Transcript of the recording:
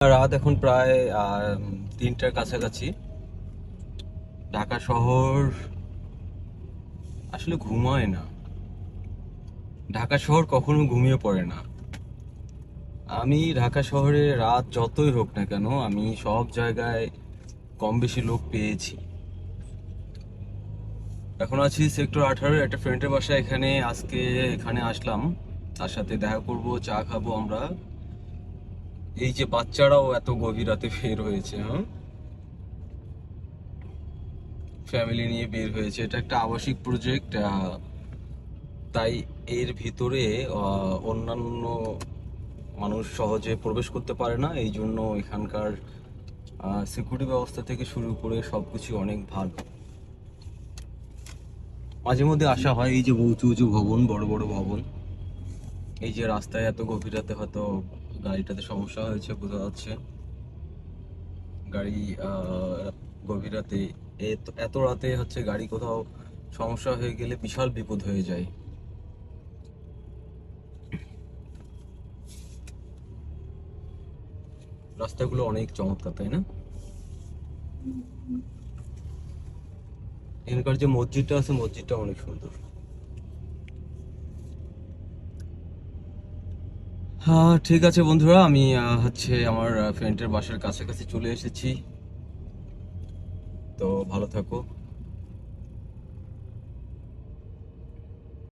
রাত এখন প্রায় তিনটার কাছাকাছি। ঢাকা শহর আসলে ঘুমায় না। ঢাকা শহর কখনো ঘুমিয়ে পড়ে না। আমি ঢাকা শহরে রাত যতই হোক না কেন, আমি সব জায়গায় কম বেশি লোক পেয়েছি। এখন আছি সেক্টর আঠারো, একটা ফ্রেন্ডের বাসায় এখানে, আজকে এখানে আসলাম। তার সাথে দেখা করব, চা খাব আমরা। এই যে বাচ্চারাও এত গভীর রাতে হয়েছে হ্যাঁ ফ্যামিলি নিয়ে বের হয়েছে। এটা একটা আবাসিক প্রজেক্ট তাই এর ভিতরে অন্যান্য মানুষ সহজে প্রবেশ করতে পারে না। এই জন্য এখানকার সিকিউরিটি ব্যবস্থা থেকে শুরু করে সব সবকিছু অনেক ভালো। মাঝে মধ্যে আসা হয় এই যে উঁচু উঁচু ভবন, বড় বড় ভবন। এই যে রাস্তায় এত গভীর রাতে হয়তো গাড়িটাতে সমস্যা হয়েছে, বোঝা যাচ্ছে। গাড়ি গভীর রাতে এত রাতে হচ্ছে গাড়ি কোথাও সমস্যা হয়ে গেলে বিশাল বিপদ হয়ে যায়। রাস্তাগুলো অনেক চমৎকার, তাই না? এখানকার যে মসজিদটা আছে, মসজিদটা অনেক সুন্দর। হ্যাঁ ঠিক আছে বন্ধুরা, আমি হচ্ছে আমার ফ্রেন্ডের বাসার কাছাকাছি চলে এসেছি। তো ভালো থাকো।